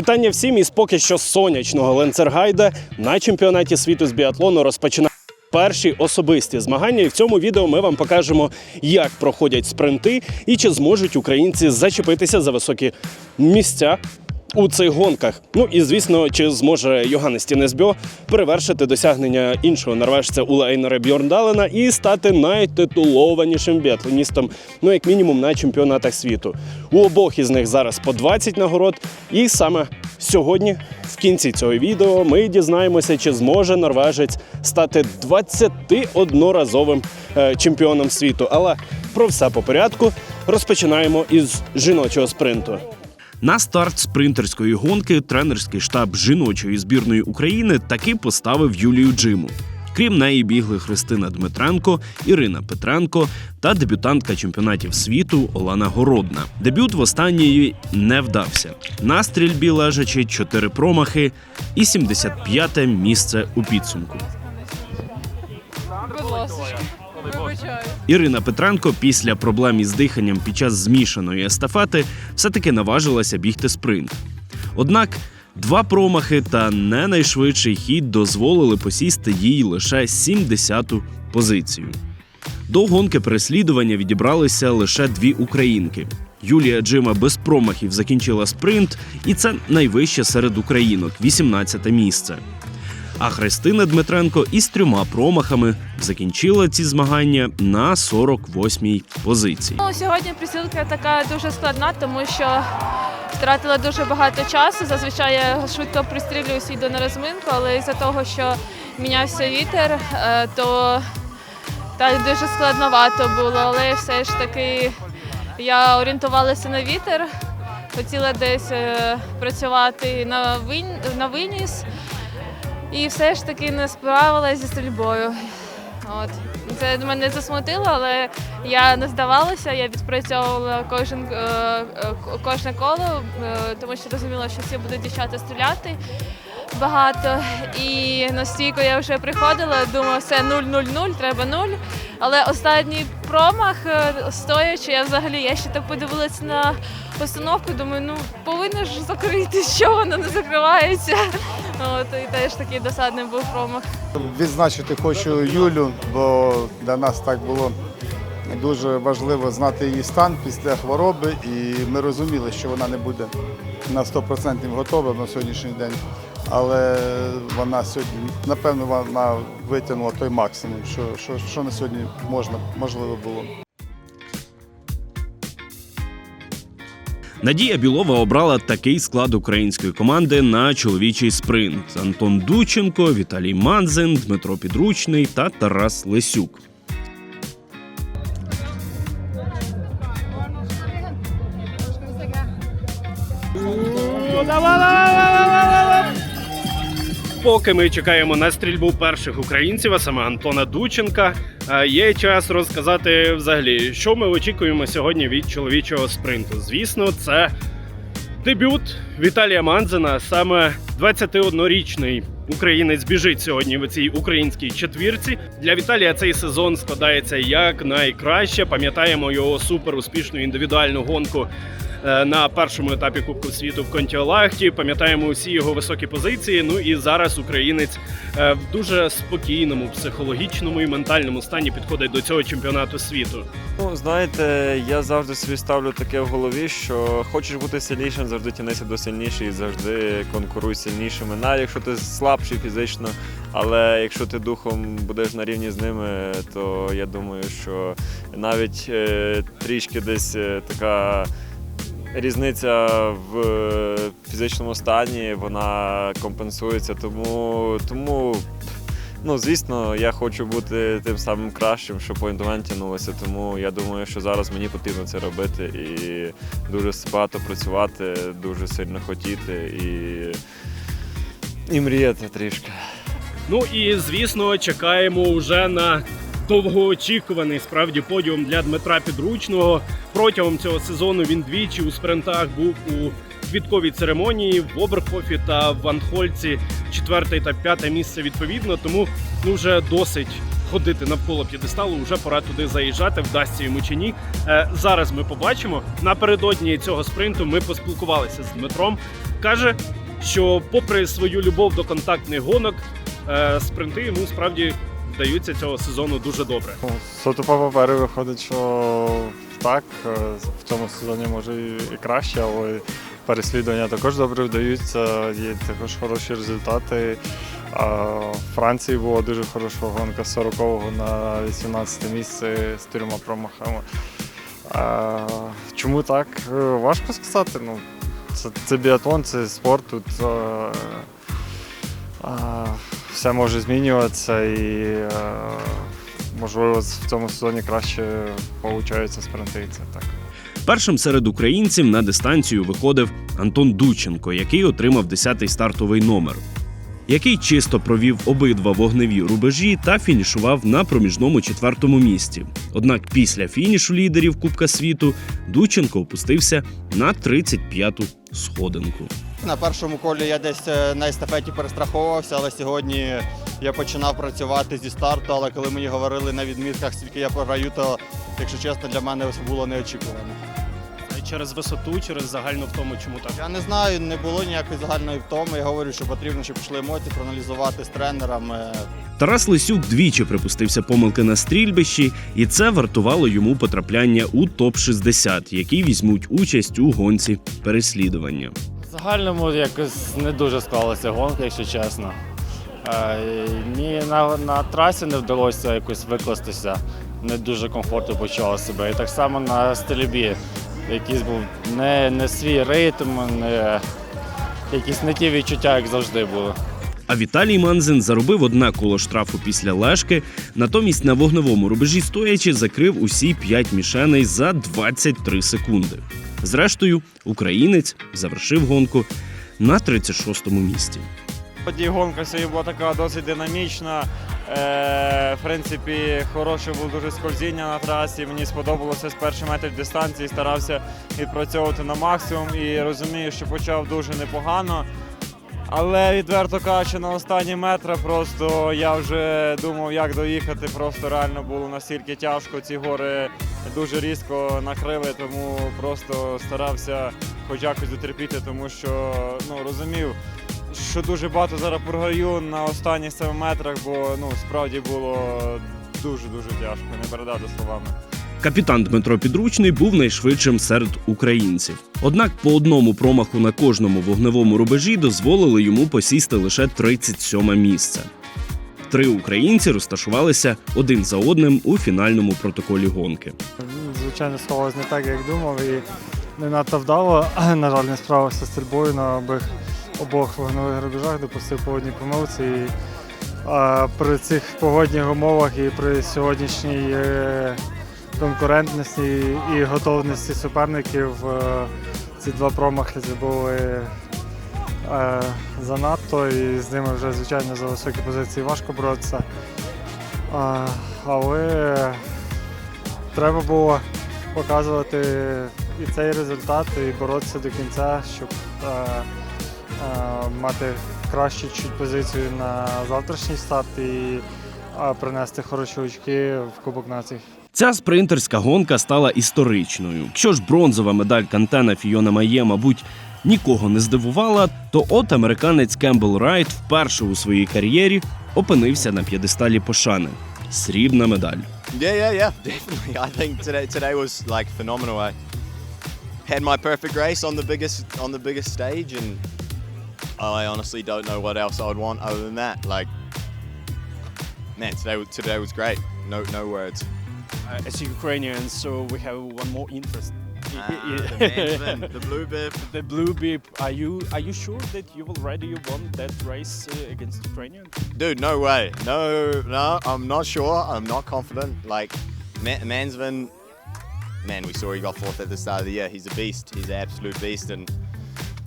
Вітання всім із поки що сонячного Ленцергайда на чемпіонаті світу з біатлону розпочинає перші особисті змагання. І в цьому відео ми вам покажемо, як проходять спринти і чи зможуть українці зачепитися за високі місця. У цих гонках. Ну і звісно, чи зможе Йоганнес Тінесбьо перевершити досягнення іншого норвежця Ула Ейнера Бьорндалена і стати найтитулованішим біатлоністом, ну як мінімум на чемпіонатах світу. У обох із них зараз по 20 нагород. І саме сьогодні, в кінці цього відео, ми дізнаємося, чи зможе норвежець стати 21-разовим е, чемпіоном світу. Але про все по порядку розпочинаємо із жіночого спринту. На старт спринтерської гонки тренерський штаб жіночої збірної України таки поставив Юлію Джиму. Крім неї бігли Христина Дмитренко, Ірина Петренко та дебютантка чемпіонатів світу Олена Городна. Дебют в останньої не вдався. На стрільбі лежачі чотири промахи і 75-те місце у підсумку. Ірина Петренко після проблем із диханням під час змішаної естафети все-таки наважилася бігти спринт. Однак два промахи та не найшвидший хід дозволили посісти їй лише 70-ту позицію. До гонки переслідування відібралися лише дві українки. Юлія Джима без промахів закінчила спринт, і це найвище серед українок 18 місце. А Христина Дмитренко із трьома промахами закінчила ці змагання на 48-й позиції. Ну, сьогодні присілка така дуже складна, тому що втратила дуже багато часу. Зазвичай я швидко пристрілююся йду на розминку, але із-за того, що мінявся вітер, е, то так дуже складновато було. Але все ж таки я орієнтувалася на вітер, хотіла десь е, працювати на, вин... на виніс. І все ж таки не справилася зі стрільбою. От. Це мене засмутило, але я не здавалася, я відпрацьовувала кожен, е, е, кожне коло, е, тому що розуміла, що всі будуть дівчата стріляти багато. І на я вже приходила, думала, все 0-0-0, треба 0. Але останній промах, стоячи, я взагалі я ще так подивилася на постановку, думаю, ну повинно ж закрити, що воно не закривається. От, і теж такий досадний був промах. Відзначити хочу Юлю, бо для нас так було дуже важливо знати її стан після хвороби, і ми розуміли, що вона не буде на 100% готова на сьогоднішній день. Але вона сьогодні, напевно, вона витягнула той максимум, що, що, що на сьогодні можна, можливо було. Надія Білова обрала такий склад української команди на чоловічий спринт: Антон Дученко, Віталій Манзин, Дмитро Підручний та Тарас Лесюк. Поки ми чекаємо на стрільбу перших українців, а саме Антона Дученка, е, є час розказати взагалі, що ми очікуємо сьогодні від чоловічого спринту. Звісно, це дебют Віталія Манзена. Саме 21-річний українець біжить сьогодні в цій українській четвірці. Для Віталія цей сезон складається як найкраще. Пам'ятаємо його супер успішну індивідуальну гонку на першому етапі Кубку світу в Контіолахті. Пам'ятаємо усі його високі позиції. Ну і зараз українець е, в дуже спокійному психологічному і ментальному стані підходить до цього чемпіонату світу. Ну, знаєте, я завжди собі ставлю таке в голові, що хочеш бути сильнішим, завжди тянися до сильніших і завжди конкуруй сильнішими. Навіть якщо ти слабший фізично, але якщо ти духом будеш на рівні з ними, то я думаю, що навіть е, трішки десь е, така. Різниця в е, фізичному стані вона компенсується, тому, тому ну, звісно, я хочу бути тим самим кращим, що по інтумен тягнулося, тому я думаю, що зараз мені потрібно це робити і дуже багато працювати, дуже сильно хотіти і, і мріяти трішки. Ну і звісно, чекаємо вже на довгоочікуваний справді подіум для Дмитра Підручного. Протягом цього сезону він двічі у спринтах був у квітковій церемонії в Оберхофі та в Анхольці четверте та п'яте місце відповідно. Тому ну вже досить ходити навколо п'єдесталу, вже пора туди заїжджати, вдасться йому чи ні. Е, зараз ми побачимо. Напередодні цього спринту ми поспілкувалися з Дмитром. Каже, що попри свою любов до контактних гонок, е, спринти йому справді вдаються цього сезону дуже добре. Ну, Суто по папері виходить, що так, е, в цьому сезоні може і краще, але переслідування також добре вдаються, є також хороші результати. А В Франції була дуже хороша гонка з 40-го на 18 місце з трьома промахами. Чому так? Е, Важко сказати. Ну, це, це біатлон, це спорт. Тут е, а, все може змінюватися і е, можливо в цьому сезоні краще виходить спринти. Це так. Першим серед українців на дистанцію виходив Антон Дученко, який отримав 10-й стартовий номер, який чисто провів обидва вогневі рубежі та фінішував на проміжному четвертому місці. Однак після фінішу лідерів Кубка світу Дученко опустився на 35-ту сходинку. На першому колі я десь е, на естафеті перестраховувався, але сьогодні я починав працювати зі старту. Але коли мені говорили на відмітках, скільки я програю, то, якщо чесно, для мене це було неочікувано. Через висоту, через загальну втому, чому так? Я не знаю, не було ніякої загальної втоми. Я говорю, що потрібно, щоб пішли емоції, проаналізувати з тренером. е, Тарас Лисюк двічі припустився помилки на стрільбищі, і це вартувало йому потрапляння у топ 60 які візьмуть участь у гонці переслідування. В загальному якось не дуже склалася гонка, якщо чесно. Е, Ні на, на трасі не вдалося якось викластися, не дуже комфортно почував себе. І так само на стрільбі. Якийсь був не, не свій ритм, не, якісь не ті відчуття, як завжди були. А Віталій Манзин заробив одне коло штрафу після лешки, натомість на вогневому рубежі стоячи закрив усі п'ять мішеней за 23 секунди. Зрештою, українець завершив гонку на 36-му місці. Тоді гонка сьогодні була така досить динамічна. Е, в принципі, хороше було дуже скользіння на трасі. Мені сподобалося з перших метрів дистанції, старався відпрацьовувати на максимум і розумію, що почав дуже непогано. Але відверто кажучи, на останні метри просто я вже думав, як доїхати. Просто реально було настільки тяжко. Ці гори дуже різко накрили, тому просто старався хоч якось дотерпіти, тому що ну, розумів, що дуже багато зараз програю на останніх 7 метрах, бо ну, справді було дуже-дуже тяжко, не передати словами. Капітан Дмитро Підручний був найшвидшим серед українців. Однак по одному промаху на кожному вогневому рубежі дозволили йому посісти лише 37 місце. Три українці розташувалися один за одним у фінальному протоколі гонки. Звичайно, сховалось не так, як думав, і не надто вдало. На жаль, не справився з стрільбою на обох, обох вогневих рубежах, допустив по одній помилці. І, а, при цих погодних умовах і при сьогоднішній е, конкурентності і готовності суперників е, ці два промахи були е, занадто, і з ними вже, звичайно, за високі позиції важко боротися. Але треба було показувати і цей результат, і боротися до кінця, щоб мати кращу чуть позицію на завтрашній старт і е, принести хороші очки в Кубок націй. Ця спринтерська гонка стала історичною. Якщо ж бронзова медаль Кантена Фіона Має, мабуть, нікого не здивувала, то от американець Кембл Райт вперше у своїй кар'єрі опинився на п'єдесталі пошани. Срібна медаль. Yeah, yeah, yeah, definitely. I think today today was like phenomenal. I had my perfect race on the biggest on the biggest stage, and I honestly don't know what else I would want other than that. Like, man, today was- today was great. No no words. Uh, as Ukrainians, so we have one more interest. Ah, the the blue bib. the blue bib. Are you are you sure that you already won that race uh, against Ukrainian? Dude, no way. No, no, I'm not sure. I'm not confident. Like, Ma- Mansman, man, we saw he got fourth at the start of the year. He's a beast. He's an absolute beast. And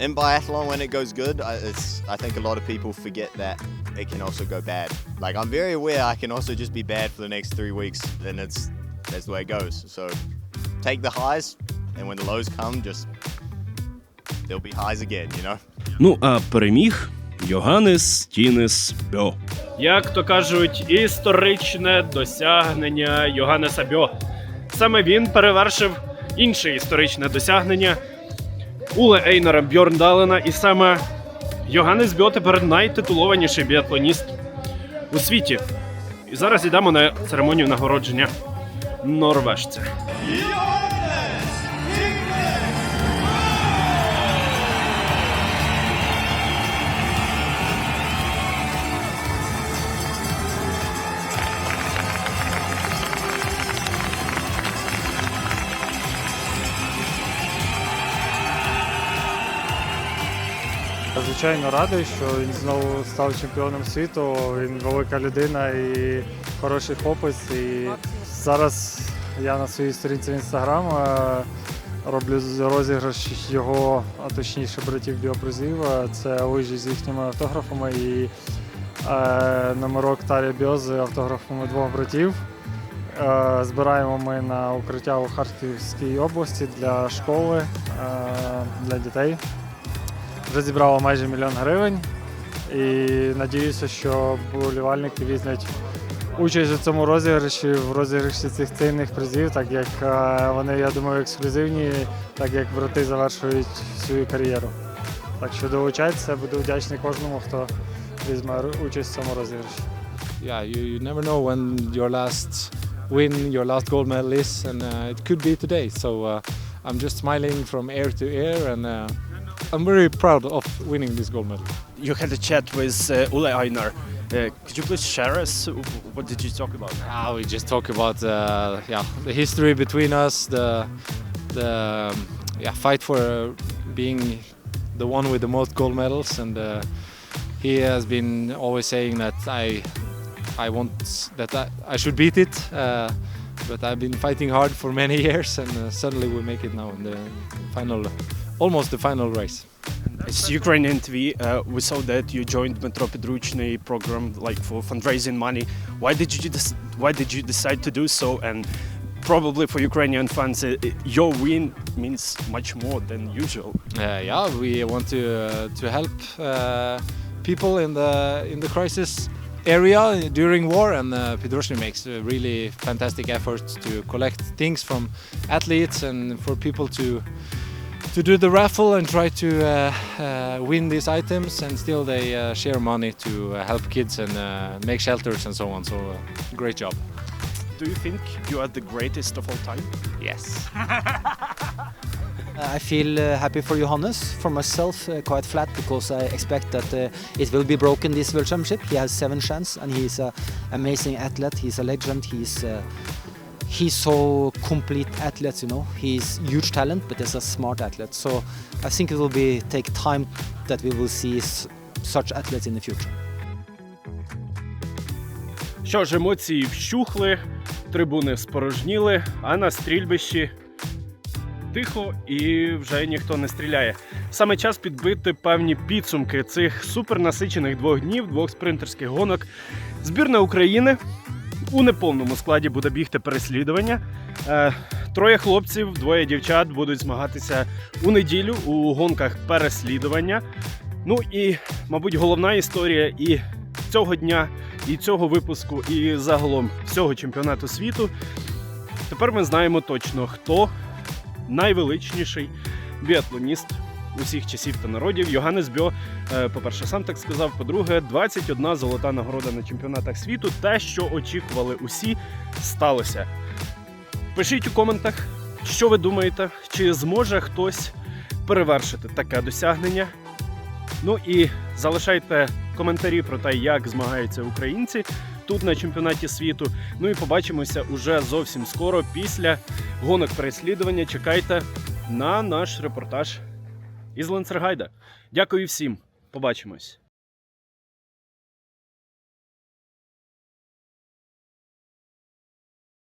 in biathlon, when it goes good, I, it's, I think a lot of people forget that it can also go bad. Like, I'm very aware I can also just be bad for the next three weeks, and it's that's the way it goes. So, take the highs, and when the lows come, just there'll be highs again. You know. Ну а переміг Йоганнес Тінес Бьо. як то кажуть, історичне досягнення Йоганнеса Бьо. Саме він перевершив інше історичне досягнення Уле Ейнера Бьорндалена, і саме Йоганнес Бьо тепер найтитулованіший біатлоніст у світі. І зараз йдемо на церемонію нагородження норвежця. Звичайно, радий, що він знову став чемпіоном світу. Він велика людина і хороший хлопець. І зараз я на своїй сторінці в інстаграм е, роблю розіграш його, а точніше братів біопризів. Е, Це лижі з їхніми автографами і е, номерок Тарі Біо з автографами двох братів. Е, Збираємо ми на укриття у Харківській області для школи, для дітей. Вже зібрало майже мільйон гривень. І надіюся, що болівальники візьмуть участь у цьому розіграші, в розіграші цих цінних призів, так як е, вони, я думаю, ексклюзивні, так як брати завершують свою кар'єру. Так що долучайтеся, буду вдячний кожному, хто візьме участь в цьому розіграші. yeah, you, you never know when your last win, your last gold medal is, and uh, it could be today. So uh, I'm just smiling from ear to ear, and uh, I'm very proud of winning this gold medal. You had a chat with uh, Ule Einar. Uh, could you please share us? What did you talk about? Ah, we just talk about uh, yeah the history between us, the the um, yeah fight for uh, being the one with the most gold medals, and uh, he has been always saying that I I want that I, I should beat it. Uh, but I've been fighting hard for many years, and uh, suddenly we make it now in the final, almost the final race. It's Ukrainian TV. Uh, we saw that you joined Metro Pedruchny program like for fundraising money. Why did you dec- Why did you decide to do so? And probably for Ukrainian fans, uh, your win means much more than usual. Uh, yeah, we want to uh, to help uh, people in the in the crisis area during war, and uh, Pedroshny makes a really fantastic effort to collect things from athletes and for people to to do the raffle and try to uh, uh, win these items, and still they uh, share money to uh, help kids and uh, make shelters and so on. So, uh, great job. Do you think you are the greatest of all time? Yes. I feel uh, happy for Johannes. For myself, uh, quite flat because I expect that uh, it will be broken this World Championship. He has seven chances and he's an amazing athlete. He's a legend. He's uh, he's so complete athlete. You know, he's huge talent, but he's a smart athlete. So I think it will be take time that we will see such athletes in the future. Що ж, емоції вщухли, трибуни спорожніли, а на стрільбищі тихо і вже ніхто не стріляє. Саме час підбити певні підсумки цих супернасичених двох днів, двох спринтерських гонок. Збірна України у неповному складі буде бігти переслідування. Е, Троє хлопців, двоє дівчат будуть змагатися у неділю у гонках переслідування. Ну і, мабуть, головна історія і цього дня, і цього випуску, і загалом всього чемпіонату світу. Тепер ми знаємо точно, хто найвеличніший біатлоніст усіх часів та народів. Йоганнес Бьо, е, по-перше, сам так сказав. По-друге, 21 золота нагорода на чемпіонатах світу. Те, що очікували усі, сталося. Пишіть у коментах, що ви думаєте, чи зможе хтось перевершити таке досягнення. Ну і залишайте коментарі про те, як змагаються українці тут на чемпіонаті світу. Ну і побачимося уже зовсім скоро після гонок переслідування. Чекайте на наш репортаж із Ленцергайда. Дякую всім. Побачимось.